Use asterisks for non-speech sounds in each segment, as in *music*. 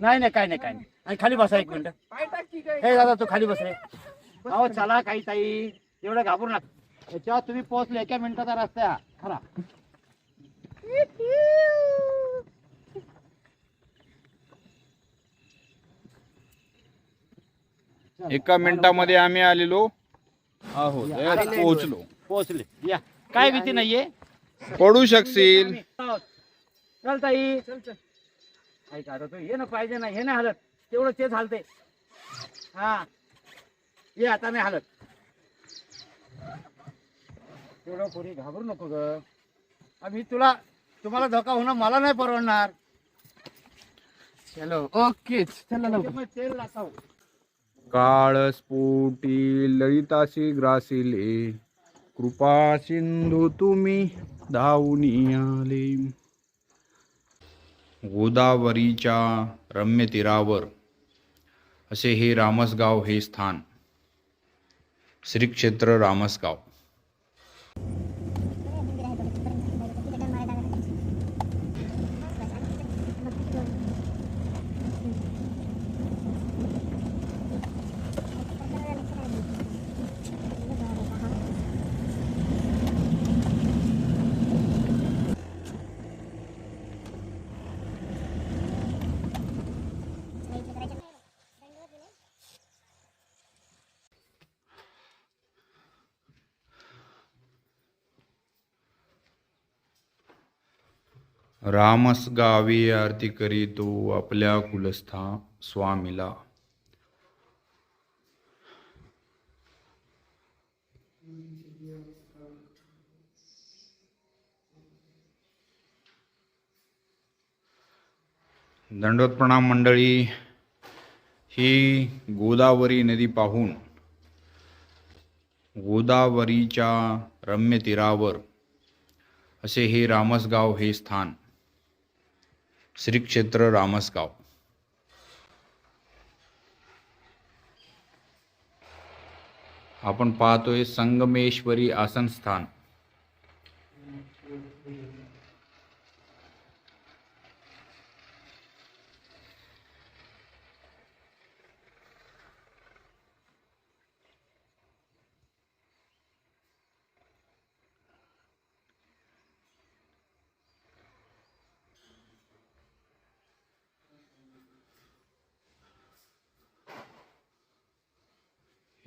नाही नाही काय नाही काय नाही. आणि खाली बसा एक मिनिट. हे दादा तू खाली बस रे. अहो चला काही ताई. एवढं घाबरू नका. याच्यावर तुम्ही पोहोचले एका मिनिटाचा रस्ता आहे हा. खरा. एका मिनिटामध्ये आम्ही आलेलो. आहोत. पोहोचलो. पोहोचले. या. काय भीती नाहीये? पडू शकशील. चल ताई. काय का तू हे ना पाहिजे ना हे नाही हालत. तेवढं तेच हालते हा. ये आता नाही हालत. तेवढं कोणी घाबरू नको ग. आम्ही तुला तुम्हाला धोका होणं मला नाही परवडणार. चलो ओके चला लवकर. तेल लासाव काळ स्फुटी ललिताशी ग्रासिले. कृपा सिंधू तुम्ही धावून आले गोदावरीच्या रम्य तीरावर. असे हे रामसगाव हे स्थान. श्री क्षेत्र रामसगाव. रामस गावी आरती करीतो आपल्या कुलस्था स्वामीला. दंडवत प्रणाम मंडळी ही गोदावरी नदी पाहून गोदावरीच्या रम्य तीरावर असे हे रामसगाव हे स्थान श्री क्षेत्र रामसगाव. आपण पाहतोय संगमेश्वरी आसन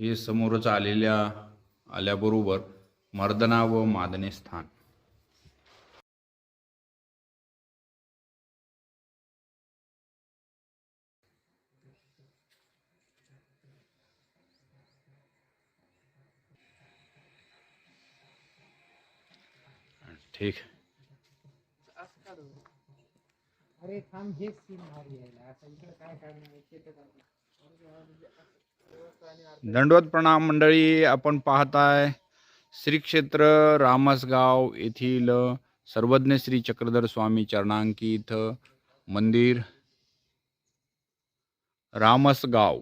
हे समोरच आलेल्या आल्याबरोबर मर्दना व मादने स्थान. ठीक. अरे थांब हेच सीन भारी आहे आता इकडे काय करणार दंडवत प्रणाम मंडळी आपण पाहताय श्री क्षेत्र रामसगाव येथील सर्वज्ञ श्री चक्रधर स्वामी चरणांकित मंदिर रामसगाव.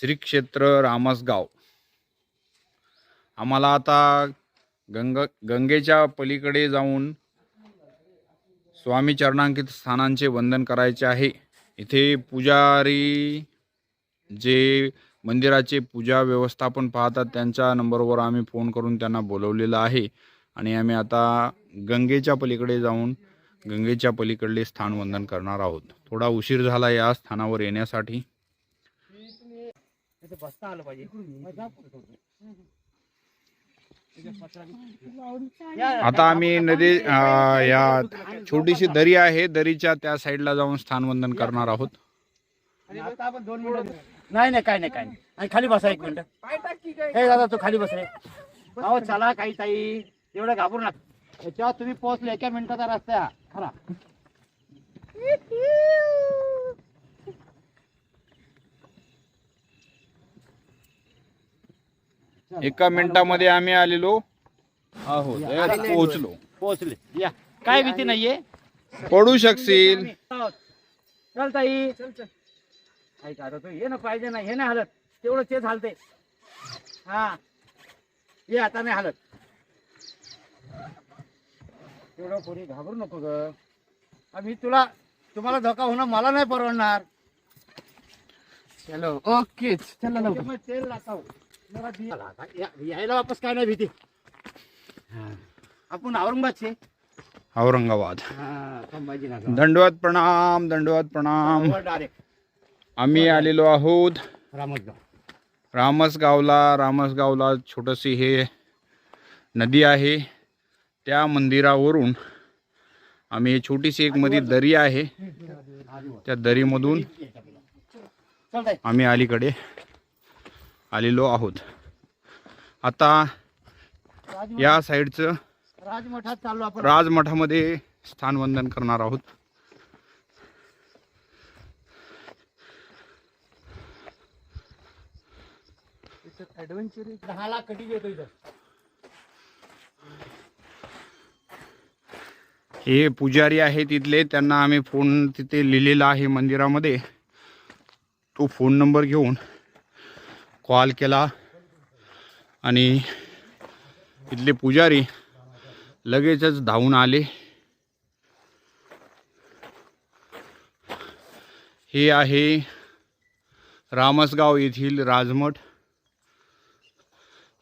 श्री क्षेत्र रामसगाव. आम्हाला आता गंग गंगेच्या पलीकडे जाऊन स्वामी चरणांकित स्थानांचे वंदन करायचे आहे. इथे पुजारी जे मंदिराचे पूजा व्यवस्थापन पाहतात त्यांच्या नंबरवर आम्ही फोन करून त्यांना बोलवलेलं आहे. आणि आम्ही आता गंगेच्या पलीकडे जाऊन गंगेच्या पलीकडले स्थान वंदन करणार आहोत. थोडा उशीर झाला या स्थानावर येण्यासाठी. इथे बसता आलं पाहिजे. आता आम्ही नदी या छोटीशी दरी आहे दरीच्या त्या साईडला जाऊन स्थान वंदन करणार आहोत. आणि आता आपण दोन मिनिटं नाही नाही काय नाही काय नाही. आणि खाली बसा एक मिनिट. हे दादा तू खाली बस रे. अहो चला काही ताई. एवढं घाबरू नका. याच्यावर तुम्ही पोहोचले एका मिनिटाचा रस्ता आहे हा. खरा. एका मिनिटामध्ये आम्ही आलेलो. आहोत पोहोचलो. पोहोचले. या. काय भीती नाहीये? पडू शकशील. चल ताई. ऐक आता तू ये ना पाहिजे ना हे नाही हालत. तेवढं तेच हालते हा. ये आता नाही हालत. तेवढं कोणी घाबरू नको ग. मी तुला तुम्हाला धोका होणं मला नाही परवडणार. चलो ओके. चला लवकर. तेल लागाव. यायला वापस काय नाही भीती. हा. आपण औरंगाबादचे. औरंगाबाद. हा संभाजीनगर. दंडवत प्रणाम दंडवत प्रणाम. डायरेक्ट आम्ही आलेलो आहोत. रामसगाव. रामसगावला रामसगावला छोटंशी हे नदी आहे. त्या मंदिरावरून आम्ही ही छोटीशी एक मध्ये दरी आहे. त्या दरीमधून चल ताई आम्ही अलीकडे आलेलो आहोत. आता या साईडचं राजमठात चाललो आपण. राजमठामध्ये स्थानवंदन करणार आहोत. दहाला येतो इथं? हे पुजारी आहे तिथले त्यांना आम्ही फोन तिथे लिहिलेला आहे मंदिरामध्ये. तो फोन नंबर घेऊन कॉल केला. आणि इथले पुजारी लगेचच धावून आले. हे आहे रामसगाव येथील राजमठ.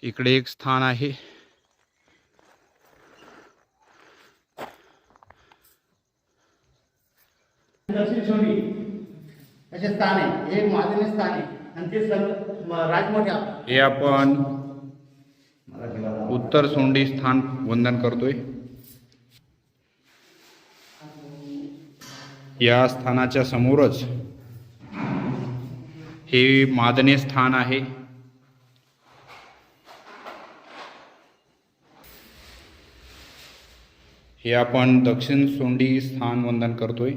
इकडे एक स्थान आहे. स्थान आहे. हे महादेव स्थान आहे. आणि ते सं-. हे आपण उत्तर सोंडी स्थान वंदन करतोय. या स्थानाच्या समोरच हे मादने स्थान आहे. हे आपण दक्षिण सोंडी स्थान वंदन करतोय.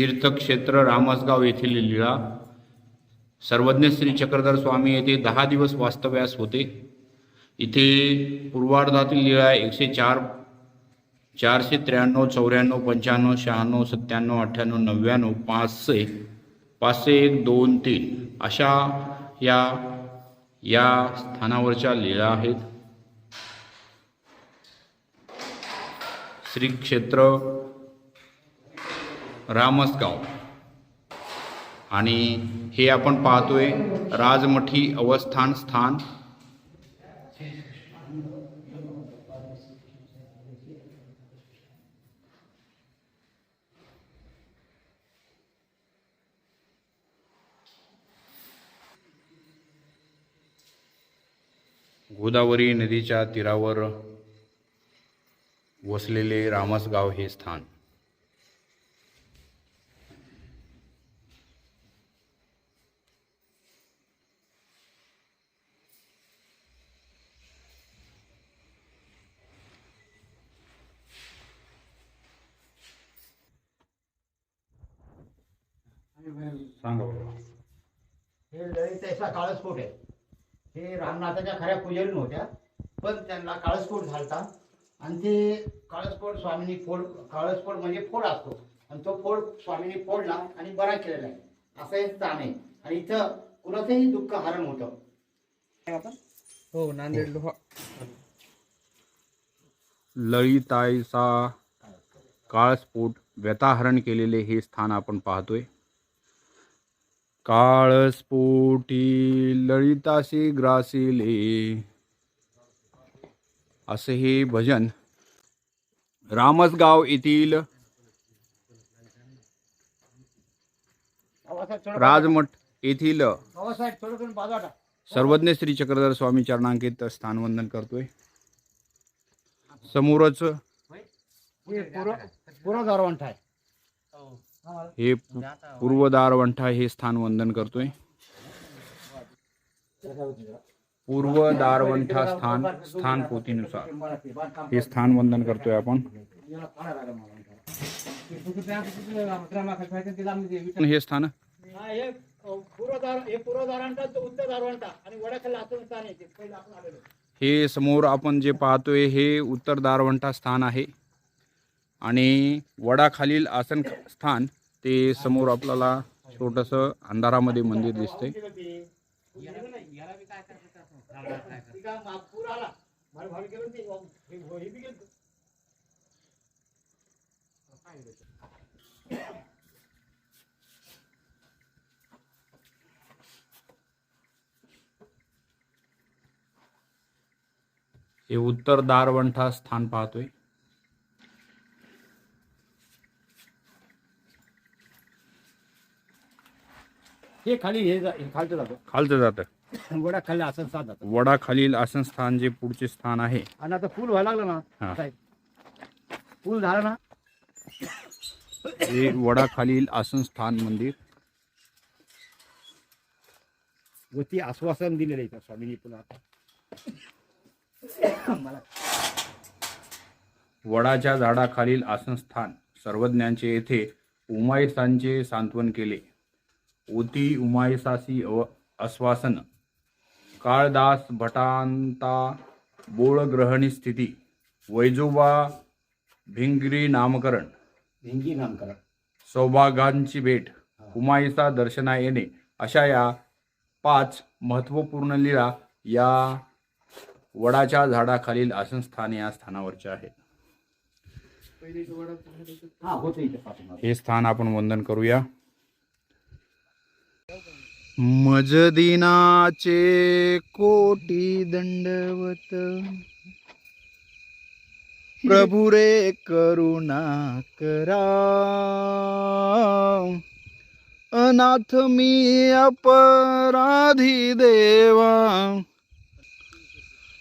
तीर्थक्षेत्र रामसगाव येथील लीळा सर्वज्ञ श्री चक्रधर स्वामी येथे दहा दिवस वास्तव्यास होते. इथे पूर्वार्धातील लीळा एकशे चार चारशे त्र्याण्णव चौऱ्याण्णव पंच्याण्णव शहाण्णव सत्त्याण्णव अठ्ठ्याण्णव नव्याण्णव पाचशे पाचशे एक दोन तीन अशा या या स्थानावरच्या लीळा आहेत. श्री क्षेत्र रामसगाव आणि हे आपण पाहतोय राजमठी अवस्थान स्थान. गोदावरी नदीच्या तीरावर वसलेले रामसगाव हे स्थान. सांगा बाबा हे ललित असा काळस्फोट आहे. हे रामनाथाच्या खऱ्या पुजारी नव्हत्या पण त्यांना काळस्फोट झालता. आणि ते काळस्फोट स्वामींनी फोड काळस्फोट म्हणजे फोड असतो. आणि तो फोड स्वामींनी फोडला आणि बरा केलेला आहे. असं हे स्थान आहे. आणि इथं कुणाचंही दुःख हरण होतं. हो नांदेड लोहा. लळिताईचा काळस्फोट व्यताहरण केलेले हे स्थान आपण पाहतोय. काळस्फोटी ललिताशी ग्रासिले असे हे भजन रामसगाव येथील राजमठ येथील सर्वज्ञ श्री चक्रधर स्वामी चरणांकित स्थानवंदन करतोय समोरच आहे हे पू- पूर्वदारवंठा हे स्थान वंदन करतोय. पूर्व दारवंठा स्थान स्थान पोतीनुसार हे स्थान वंदन करतोय आपण. हे स्थान? हे समोर आपण जे पाहतोय हे उत्तर दारवंठा स्थान आहे. आणि वडाखालील आसन स्थान ते समोर आपल्याला छोटस अंधारामध्ये मंदिर दिसते हे- उत्तर दारवंठा स्थान पाहतोय. हे खाली हे जा- हे खालचं जातो. खालचं जातं. *laughs* वड्या खाली आसन स्थान जातं. वडाखालील आसन स्थान जे पुढचे स्थान आहे. आणि आता पूल व्हायला लागलं हा. ना साहेब. पूल झाला ना. हे वडाखालील आसन स्थान मंदिर. व ती आश्वासन दिलेलं आहे स्वामींनी पुन्हा मला वडाच्या झाडाखालील आसनस्थान सर्वज्ञांचे येथे उमायसांचे सांत्वन केले. ओती उमायसासी अव आश्वासन काळदास भटांता बोळग्रहणी स्थिती वैजोबा भिंगरी नामकरण भिंगी नामकरण. सौभागांची भेट उमाईसा दर्शना येणे अशा या पाच महत्त्वपूर्ण लीला या वडाच्या झाडाखालील आसनस्थान या स्थानावरचे आहेत. हे स्थान आपण वंदन करूया. मजदिनाचे कोटी दंडवत. प्रभु रे करुणा करा. अनाथ मी अपराधी देवा.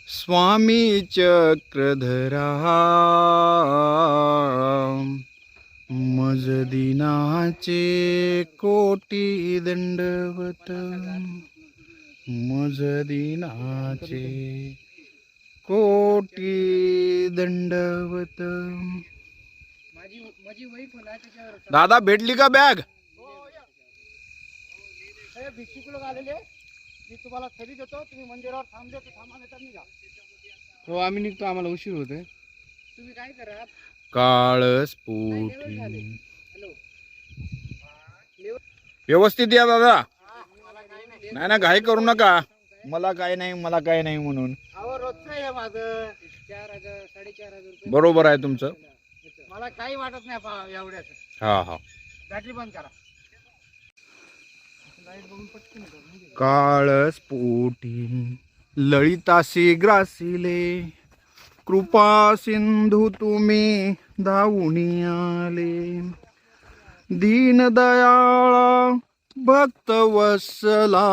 स्वामी चक्रधरा मज दिनाचे कोटी दंडवत. मज दिनाचे कोटी दंडवत. दादा भेटली का बॅग? हे भिक्षुक लोक आलेले? मी तुम्हाला थैली देतो तुम्ही मंदिरावर थांबले तर थांबा नाही तर निघा. हो आम्ही निघतो आम्हाला उशीर होतोय. तुम्ही काय करा काळस्फोटी व्यवस्थित या दादा. नाही ना घाई करू नका. मला काय नाही मला काय नाही म्हणून. बरोबर आहे तुमचं. मला काही वाटत नाही एवढ्याच. हा हा. बॅटरी बंद करा. काळस्फोटी लळितासी ग्रासिले. कृपा सिंधू तुम्ही धावून आले दीनदयाळा भक्त वसला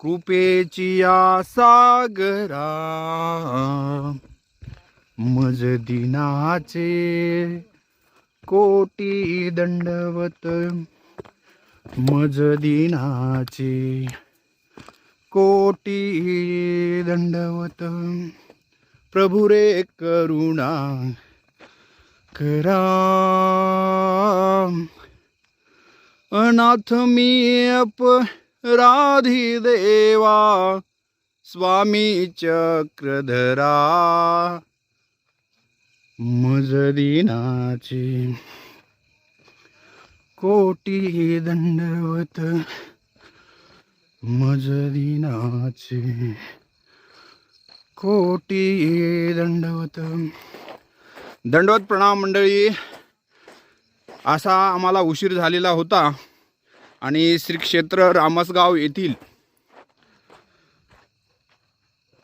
कृपेची या सागरा मज दिनाचे कोटी दंडवत मज दिनाचे कोटी दंडवत. प्रभू रे करुणा करा. अनाथ मी अपराधी देवा स्वामी चक्रधरा. मजदिनाची कोटी दंडवत मजदिनाची कोटी दंडवत. दंडवत प्रणाम मंडळी. असा आम्हाला उशीर झालेला होता आणि श्री क्षेत्र रामसगाव येथील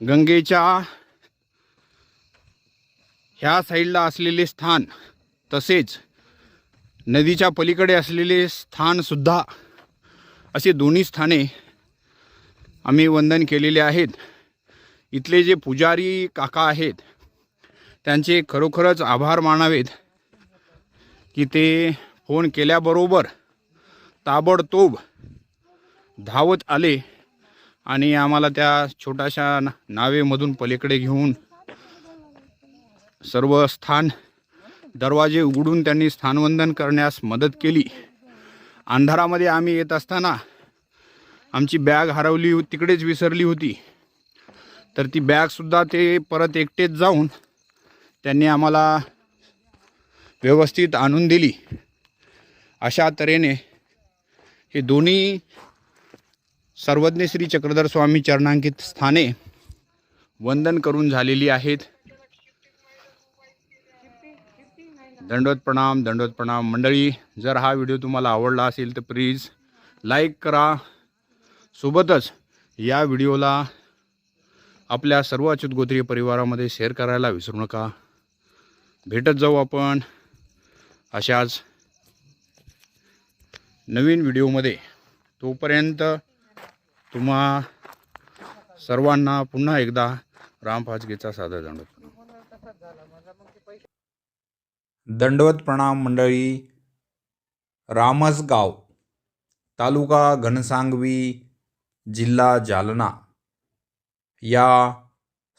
गंगेच्या ह्या साईडला असलेले स्थान तसेच नदीच्या पलीकडे असलेले स्थानसुद्धा असे दोन्ही स्थाने आम्ही वंदन केलेले आहेत. इथले जे पुजारी काका आहेत त्यांचे खरोखरच आभार मानावेत की ते फोन केल्याबरोबर ताबडतोब धावत आले आणि आम्हाला त्या छोट्याशा ना- नावेमधून पलीकडे घेऊन सर्व स्थान दरवाजे उघडून त्यांनी स्थानवंदन करण्यास मदत केली. अंधारामध्ये आम्ही येत असताना आमची बॅग हरवली तिकडेच विसरली होती. तर ती बॅगसुद्धा ते परत एकटेच जाऊन त्यांनी आम्हाला व्यवस्थित आणून दिली. अशा तऱ्हेने हे दोन्ही सर्वज्ञ श्री चक्रधर स्वामी चरणांकित स्थाने वंदन करून झालेली आहेत. दंडवत प्रणाम दंडवत प्रणाम मंडळी जर हा व्हिडिओ तुम्हाला आवडला असेल तर प्लीज लाईक करा. सोबतच या व्हिडिओला आपल्या सर्व अच्युत गोत्रीय परिवारामध्ये शेअर करायला विसरू नका. भेटत जाऊ आपण अशाच नवीन व्हिडिओमध्ये. तोपर्यंत तुम्हा सर्वांना पुन्हा एकदा राम फाजगेचा साधा दंडवत दंडवत प्रणाम मंडळी. रामसगाव तालुका घनसांगवी जिल्हा जालना. या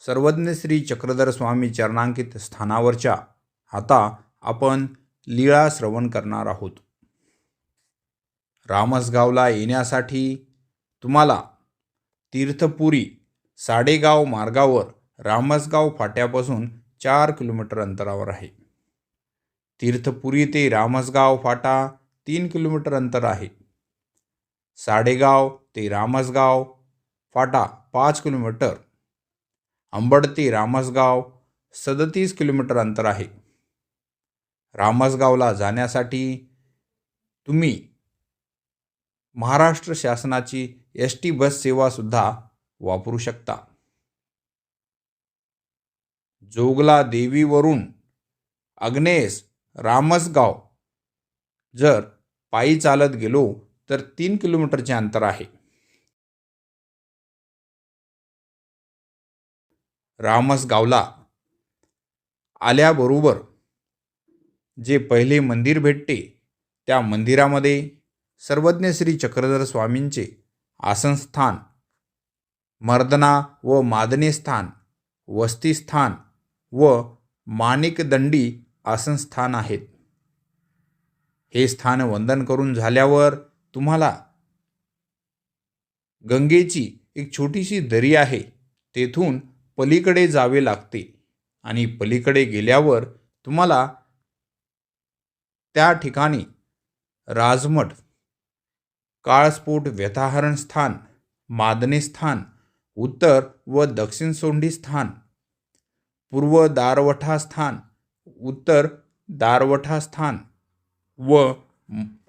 सर्वज्ञ श्री चक्रधर स्वामी चरणांकित स्थानावरच्या आता आपण लीळा श्रवण करणार आहोत. रामसगावला येण्यासाठी तुम्हाला तीर्थपुरी साडेगाव मार्गावर रामसगाव फाट्यापासून चार किलोमीटर अंतरावर आहे. तीर्थपुरी ते रामसगाव फाटा तीन किलोमीटर अंतर आहे. साडेगाव ते रामसगाव फाटा पाच किलोमीटर. अंबड ते रामसगाव सदतीस किलोमीटर अंतर आहे. रामसगावला जाण्यासाठी तुम्ही महाराष्ट्र शासनाची एस टी बस सेवासुद्धा वापरू शकता. जोगला देवीवरून अग्नेस रामसगाव जर पायी चालत गेलो तर तीन किलोमीटरचे अंतर आहे. रामसगावला आल्याबरोबर जे पहिले मंदिर भेटते त्या मंदिरामध्ये सर्वज्ञ श्री चक्रधर स्वामींचे आसनस्थान मर्दना व मादने स्थान वस्तीस्थान व माणिकदंडी आसनस्थान आहेत. हे स्थान वंदन करून झाल्यावर तुम्हाला गंगेची एक छोटीशी दरी आहे तेथून पलीकडे जावे लागते आणि पलीकडे गेल्यावर तुम्हाला त्या ठिकाणी राजमठ काळस्फोट व्यथाहरण स्थान मादने स्थान उत्तर व दक्षिण सोंडी स्थान पूर्व दारवठा स्थान उत्तर दारवठा स्थान व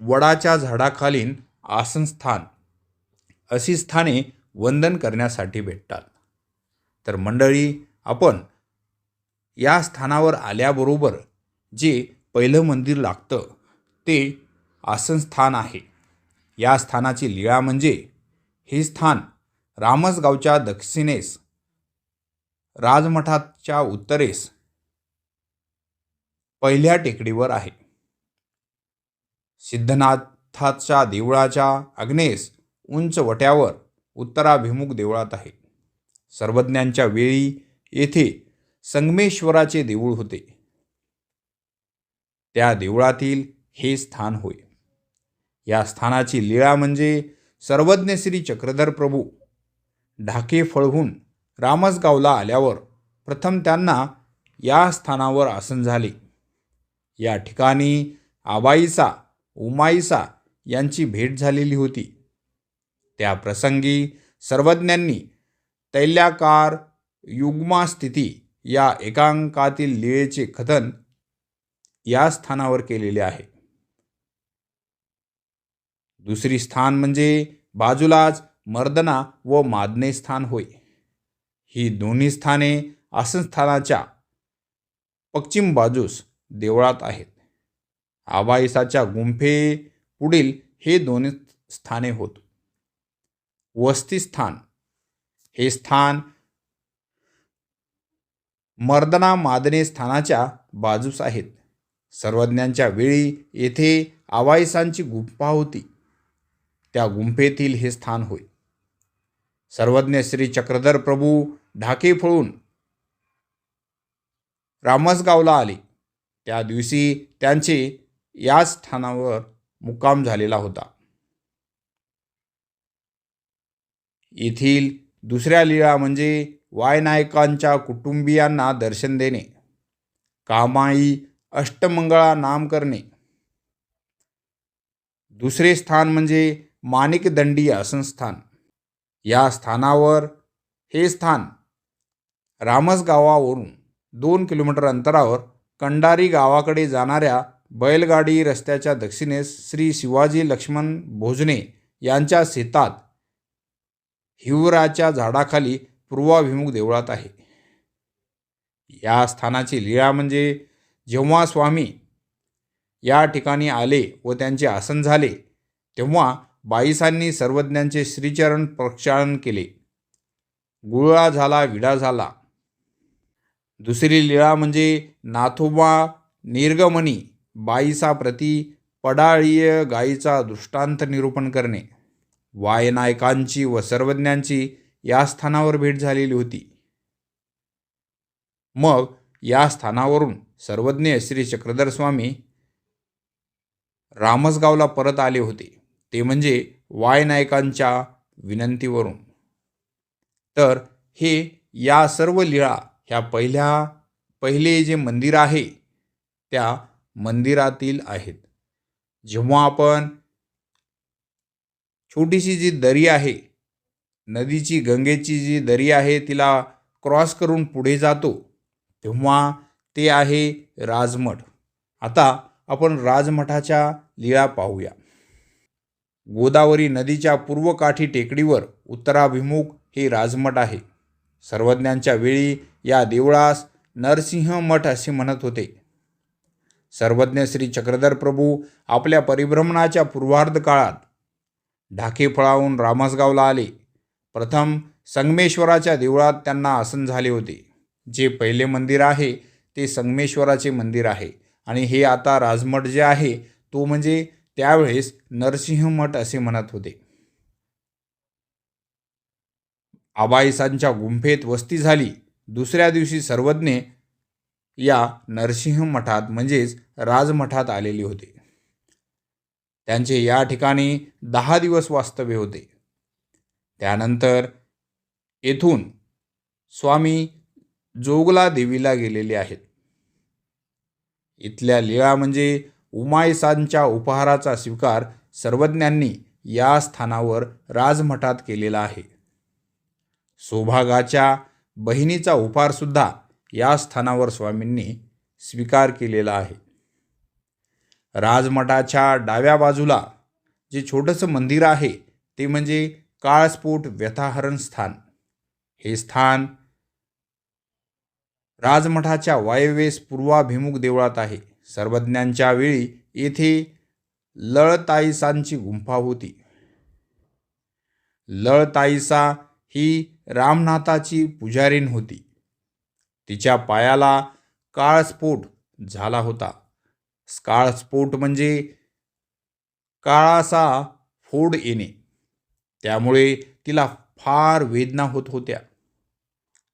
वडाच्या झाडाखालील आसनस्थान अशी स्थाने वंदन करण्यासाठी भेटतात. तर मंडळी आपण या स्थानावर आल्याबरोबर जे पहिलं मंदिर लागतं ते आसनस्थान आहे. या स्थानाची लीळा म्हणजे हे स्थान रामसगावच्या दक्षिणेस राजमठाच्या उत्तरेस पहिल्या टेकडीवर आहे. सिद्धनाथाच्या देवळाच्या आग्नेस उंच वट्यावर उत्तराभिमुख देवळात आहे. सर्वज्ञांच्या वेळी येथे संगमेश्वराचे देऊळ होते. त्या देवळातील हे स्थान होय. या स्थानाची लीळा म्हणजे सर्वज्ञ श्री चक्रधर प्रभू. ढाके फळहून रामसगावला आल्यावर प्रथम त्यांना या स्थानावर आसन झाले. या ठिकाणी आबाईसा उमाईसा यांची भेट झालेली होती. त्या प्रसंगी सर्वज्ञांनी तैल्याकार युग्मास्थिती या एकांकातील लीळेचे कथन या स्थानावर केलेले आहे. दुसरी स्थान म्हणजे बाजूलाच मर्दना व मादने स्थान होय. ही दोन्ही स्थाने आसनस्थानाच्या पश्चिम बाजूस देवळात आहेत. आबाईसाच्या गुंफे पुढील हे दोन्ही स्थाने होत. वस्तीस्थान हे स्थान मर्दना मादने स्थानाच्या बाजूस आहेत. सर्वज्ञांच्या वेळी येथे आवाईसांची गुंफा होती. त्या गुंफेतील हे स्थान होय. सर्वज्ञ श्री चक्रधर प्रभू ढाके फळून रामसगावला आले. त्या दिवशी त्यांचे याच स्थानावर मुक्काम झालेला होता. येथील दुसऱ्या लीळा म्हणजे वायनायकांच्या कुटुंबियांना दर्शन देणे कामाई अष्टमंगळा नाम करणे. दुसरे स्थान म्हणजे माणिकदंडी आसनस्थान या स्थानावर हे स्थान रामस गावावरून दोन किलोमीटर अंतरावर कंडारी गावाकडे जाणाऱ्या बैलगाडी रस्त्याच्या दक्षिणेस श्री शिवाजी लक्ष्मण भोजने यांच्या शेतात हिवराच्या झाडाखाली पूर्वाभिमुख देवळात आहे. या स्थानाची लीळा म्हणजे जेव्हा स्वामी या ठिकाणी आले व त्यांचे आसन झाले तेव्हा बाईसांनी सर्वज्ञांचे श्रीचरण प्रक्षालन केले. गुळा झाला विडा झाला. दुसरी लीळा म्हणजे नाथोबा निर्गमनी बाईसाप्रती पडाळीय गायीचा दृष्टांत निरूपण करणे. वायनायकांची व सर्वज्ञांची या स्थानावर भेट झालेली होती. मग या स्थानावरून सर्वज्ञ श्री चक्रधर स्वामी रामसगावला परत आले होते. ते म्हणजे वायनायकांच्या विनंतीवरून. तर हे या सर्व लीळा ह्या पहिल्या पहिले जे मंदिर आहे त्या मंदिरातील आहेत. जेव्हा आपण छोटीशी जी दरी आहे नदीची गंगेची जी दरी आहे तिला क्रॉस करून पुढे जातो तेव्हा ते आहे राजमठ. आता आपण राजमठाच्या लीळा पाहूया. गोदावरी नदीच्या पूर्व काठी टेकडीवर उत्तराभिमुख हे राजमठ आहे. सर्वज्ञांच्या वेळी या देवळास नरसिंह मठ असे म्हणत होते. सर्वज्ञ श्री चक्रधर प्रभू आपल्या परिभ्रमणाच्या पूर्वार्ध काळात ढाके फळावून रामसगावला आले. प्रथम संगमेश्वराच्या देवळात त्यांना आसन झाले होते. जे पहिले मंदिर आहे ते संगमेश्वराचे मंदिर आहे. आणि हे आता राजमठ जे आहे तो म्हणजे त्यावेळेस नरसिंहमठ असे म्हणत होते. आबाईसांच्या गुंफेत वस्ती झाली. दुसऱ्या दिवशी सर्वज्ञ या नरसिंह मठात म्हणजेच राजमठात आलेले होते. त्यांचे या ठिकाणी दहा दिवस वास्तव्य होते. त्यानंतर येथून स्वामी जोगला देवीला गेलेले आहेत. इथल्या लीळा म्हणजे उमायसांच्या उपहाराचा स्वीकार सर्वज्ञांनी या स्थानावर राजमठात केलेला आहे. सौभागाच्या बहिणीचा उपहारसुद्धा या स्थानावर स्वामींनी स्वीकार केलेला आहे. राजमठाच्या डाव्या बाजूला जे छोटंसं मंदिर आहे ते म्हणजे काळस्फोट व्यथाहरण स्थान. हे स्थान राजमठाच्या वायव्येस पूर्वाभिमुख देवळात आहे. सर्वज्ञांच्या वेळी येथे लळताईसांची गुंफा होती. लळताईसा ही रामनाथाची पुजारीण होती. तिच्या पायाला काळस्फोट झाला होता. काळस्फोट म्हणजे काळासा फोड येणे. त्यामुळे तिला फार वेदना होत होत्या.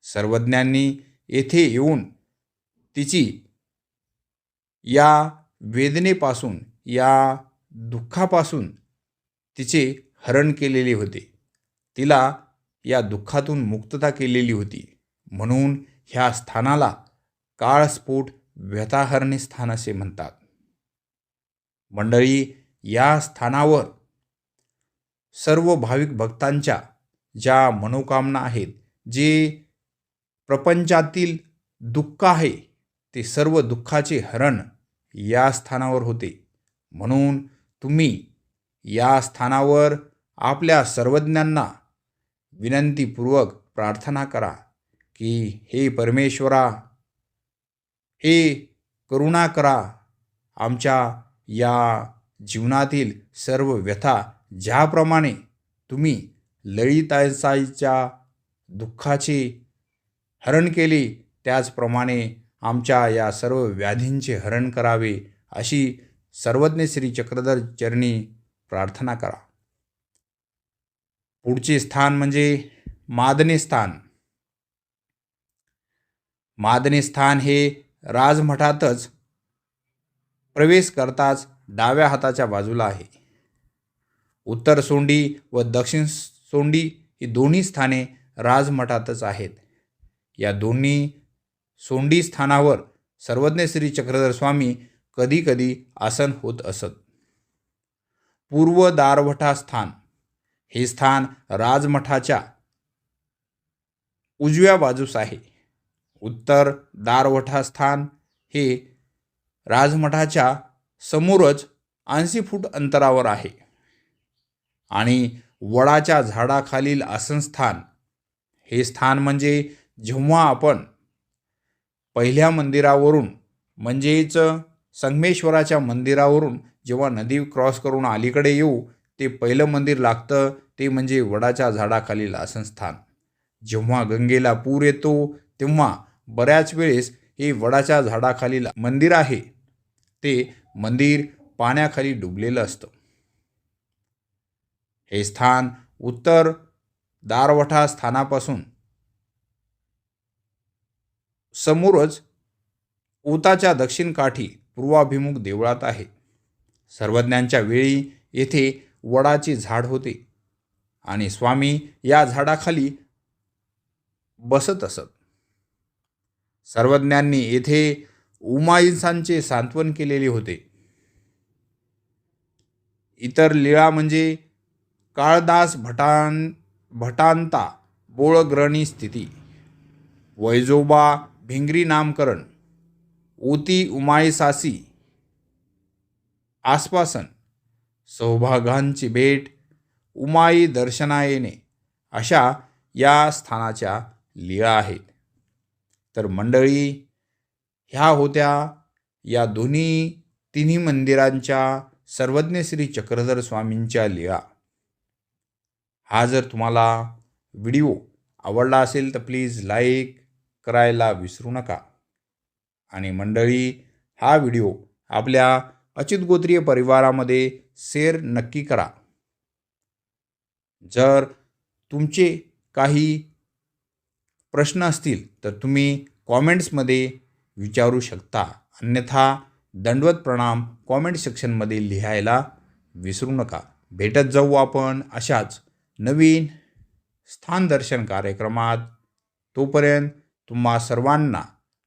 सर्वज्ञांनी येथे येऊन तिची या वेदनेपासून या दुःखापासून तिचे हरण केलेले होते. तिला या दुःखातून मुक्तता केलेली होती. म्हणून ह्या स्थानाला काळस्फोट व्यथाहरणे स्थान असे म्हणतात. मंडळी या स्थानावर सर्व भाविक भक्तांच्या ज्या मनोकामना आहेत जे प्रपंचातील दुःख आहे ते सर्व दुःखाचे हरण या स्थानावर होते. म्हणून तुम्ही या स्थानावर आपल्या सर्वज्ञांना विनंतीपूर्वक प्रार्थना करा की हे परमेश्वरा हे करुणा करा आमच्या या जीवनातील सर्व व्यथा ज्याप्रमाणे तुम्ही ललितासाईच्या दुःखाचे हरण केले त्याचप्रमाणे आमच्या या सर्व व्याधींचे हरण करावे अशी सर्वज्ञ श्री चक्रधर चरणी प्रार्थना करा. पुढचे स्थान म्हणजे मादने स्थान. मादने स्थान हे राजमठातच प्रवेश करताच डाव्या हाताच्या बाजूला आहे. उत्तर सोंडी व दक्षिण सोंडी ही दोन्ही स्थाने राजमठातच आहेत. या दोन्ही सोंडी स्थानावर सर्वज्ञ श्री चक्रधर स्वामी कधीकधी आसन होत असत. पूर्व दारवठा स्थान हे स्थान राजमठाच्या उजव्या बाजूस आहे. उत्तर दारवठा स्थान हे राजमठाच्या समोरच ऐंशी फूट अंतरावर आहे. आणि वडाच्या झाडाखालील आसनस्थान हे स्थान म्हणजे जेव्हा आपण पहिल्या मंदिरावरून म्हणजेच संगमेश्वराच्या मंदिरावरून जेव्हा नदी क्रॉस करून अलीकडे येऊ ते पहिलं मंदिर लागतं ते म्हणजे वडाच्या झाडाखालील आसनस्थान. जेव्हा गंगेला पूर येतो तेव्हा बऱ्याच वेळेस हे वडाच्या झाडाखालील मंदिर आहे. ते मंदिर पाण्याखाली डुबलेलं असतं. हे स्थान उत्तर दारवठा स्थानापासून समोरच उताच्या दक्षिण काठी पूर्वाभिमुख देवळात आहे. सर्वज्ञांच्या वेळी येथे वडाचे झाड होते आणि स्वामी या झाडाखाली बसत असत. सर्वज्ञांनी येथे उमाईसांचे सांत्वन केलेले होते. इतर लीळा म्हणजे काळदास भटान भटांता बोळग्रणी स्थिती वैजोबा भिंगरी नामकरण ओती उमायसासी आश्वासन सौभागांची भेट उमाई दर्शना येणे अशा या स्थानाच्या लीळा आहेत. तर मंडळी ह्या होत्या या दोन्ही तिन्ही मंदिरांच्या सर्वज्ञ श्री चक्रधर स्वामींच्या लिळा. हा जर तुम्हाला व्हिडिओ आवडला असेल तर प्लीज लाईक करायला विसरू नका. आणि मंडळी हा व्हिडिओ आपल्या अच्युत गोत्रीय परिवारामध्ये शेअर नक्की करा. जर तुमचे काही प्रश्न असतील तर तुम्ही कॉमेंट्समध्ये विचारू शकता. अन्यथा दंडवत प्रणाम कॉमेंट सेक्शनमध्ये लिहायला विसरू नका. भेटत जाऊ आपण अशाच नवीन स्थानदर्शन कार्यक्रमात. तोपर्यंत तुम्हा सर्वांना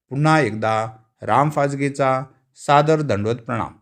पुन्हा एकदा राम फाजगेचा सादर दंडवत प्रणाम.